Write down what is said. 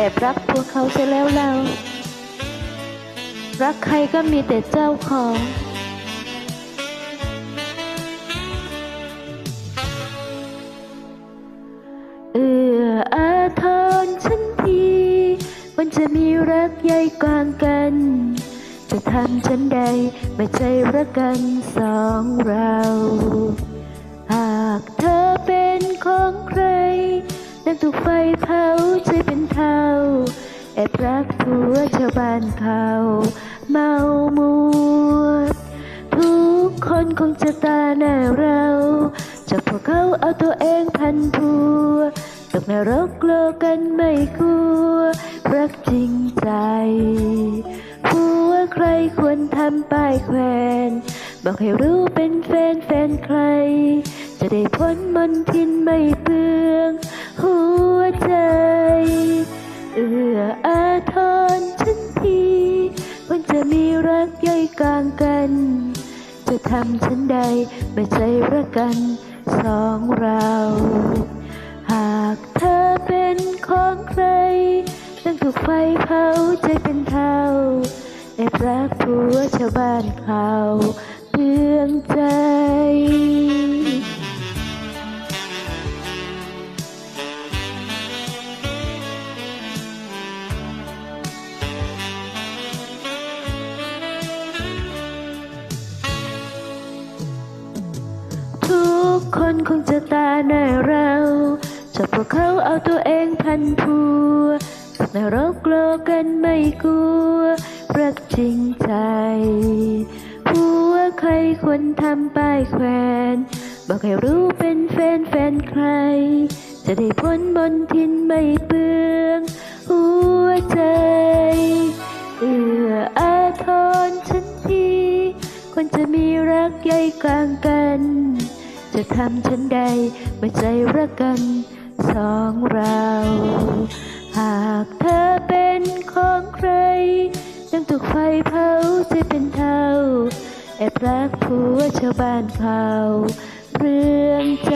แอบรักพวกเขาเสียแล้วเรา รักใครก็มีแต่เจ้าของเอืออาทรฉันที มันจะมีรักใหญ่กลางกัน จะทำฉันใดไม่ใช่รักกันสองเรา หากเธอเป็นของใครนั่นถูกไฟเผาใจเป็นเทา แอบรักทัวชาวบ้านเขาเมามัวทุกคนคงจะตาหน้าเราจากพวกเขาเอาตัวเองพันพัวตกนรกโลกกันไม่กลัว รักจริงใจผัวใครควรทำป้ายแขวนบอกให้รู้เป็นแฟนแฟนใคร จะได้พ้นมนทินไม่เปลือง หัวใจ รักย่อยกลางกัน จะทำฉันใดไม่ใช่รักกันสองเรา หากเธอเป็นของใครต้องถูกไฟเผาใจเป็นเทาแอบรักผัวชาวบ้านเขาเตืองใจ กคนคงจะตาหน้าเราจากพวกเขาเอาตัวเองพันพัวตกนรกโลกกันไม่กลัว รักจริงใจผัวใครควรทำป้ายแขวนบอกให้รู้เป็นแฟนแฟนใคร จะได้พ้นบนทินไม่เปลืองหัวใจเอืออาทรฉันทีควรจะมีรักใหญ่กลางกัน จะทำฉันใดไม่ใจรักกันสองเรา หากเธอเป็นของใครต้องถูกไฟเผาจะเป็นเทาแอบรักผัวชาวบ้านเขาเรื่องใจ